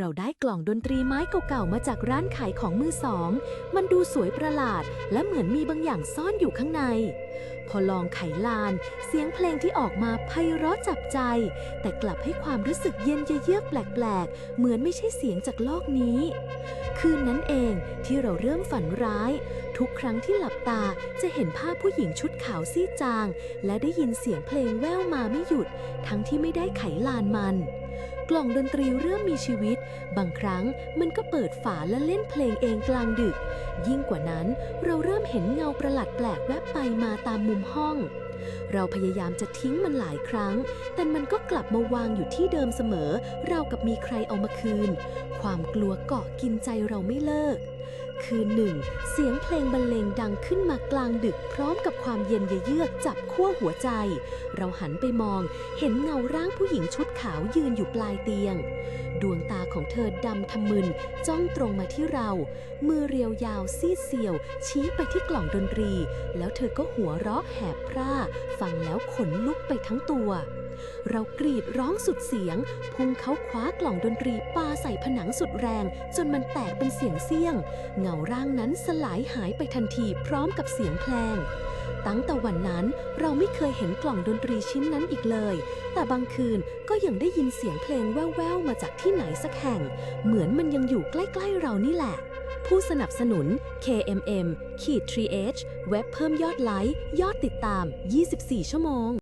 เราได้กล่องดนตรีไม้เก่าๆ มาจากร้านขายของมือสอง มันดูสวยประหลาด และเหมือนมีบางอย่างซ่อนอยู่ข้างใน พอลองไขลาน เสียงเพลงที่ออกมาไพเราะจับใจ แต่กลับให้ความรู้สึกเย็นเยือกแปลกๆ เหมือนไม่ใช่เสียงจากโลกนี้ คืนนั้นเองที่เราเริ่มฝันร้าย ทุกครั้งที่หลับตาจะเห็นภาพผู้หญิงชุดขาวซีดจาง และได้ยินเสียงเพลงแว่วมาไม่หยุด ทั้งที่ไม่ได้ไขลานมัน กล่องดนตรีเริ่มมีชีวิต บางครั้งมันก็เปิดฝาและเล่นเพลงเองกลางดึก ยิ่งกว่านั้นเราเริ่มเห็นเงาประหลาดแปลกแวบไปมาตามมุมห้อง เราพยายามจะทิ้งมันหลายครั้ง แต่มันก็กลับมาวางอยู่ที่เดิมเสมอ เรากับมีใครเอามาคืน ความกลัวเกาะกินใจเราไม่เลิก คืนหนึ่ง เสียงเพลงบรรเลงดังขึ้นมากลางดึกพร้อมกับความเย็นเยือกจับขั้วหัวใจ เราหันไปมองเห็นเงาร่างผู้หญิงชุดขาวยืนอยู่ปลายเตียง ดวงตาของเธอดำทะมึนจ้องตรงมาที่เรา มือเรียวยาวซีดเซียว ชี้ไปที่กล่องดนตรี แล้วเธอก็หัวเราะแหบพร่า ฟังแล้วขนลุกไปทั้งตัว เรากรีดร้องสุดเสียง พุ่งเขาคว้ากล่องดนตรีปาใส่ผนังสุดแรง จนมันแตกเป็นเสียงเสี้ยง เงาร่างนั้นสลายหายไปทันทีพร้อมกับเสียงเพลงตั้งแต่วันนั้นเราไม่เคยเห็นกล่องดนตรีชิ้นนั้นอีกเลย แต่บางคืนก็ยังได้ยินเสียงเพลงแว่วๆมาจากที่ไหนสักแห่ง เหมือนมันยังอยู่ใกล้ๆเรานี่แหละ ผู้สนับสนุน KMM ขีด 3H เว็บเพิ่มยอดไลค์ ยอดติดตาม 24 ชั่วโมง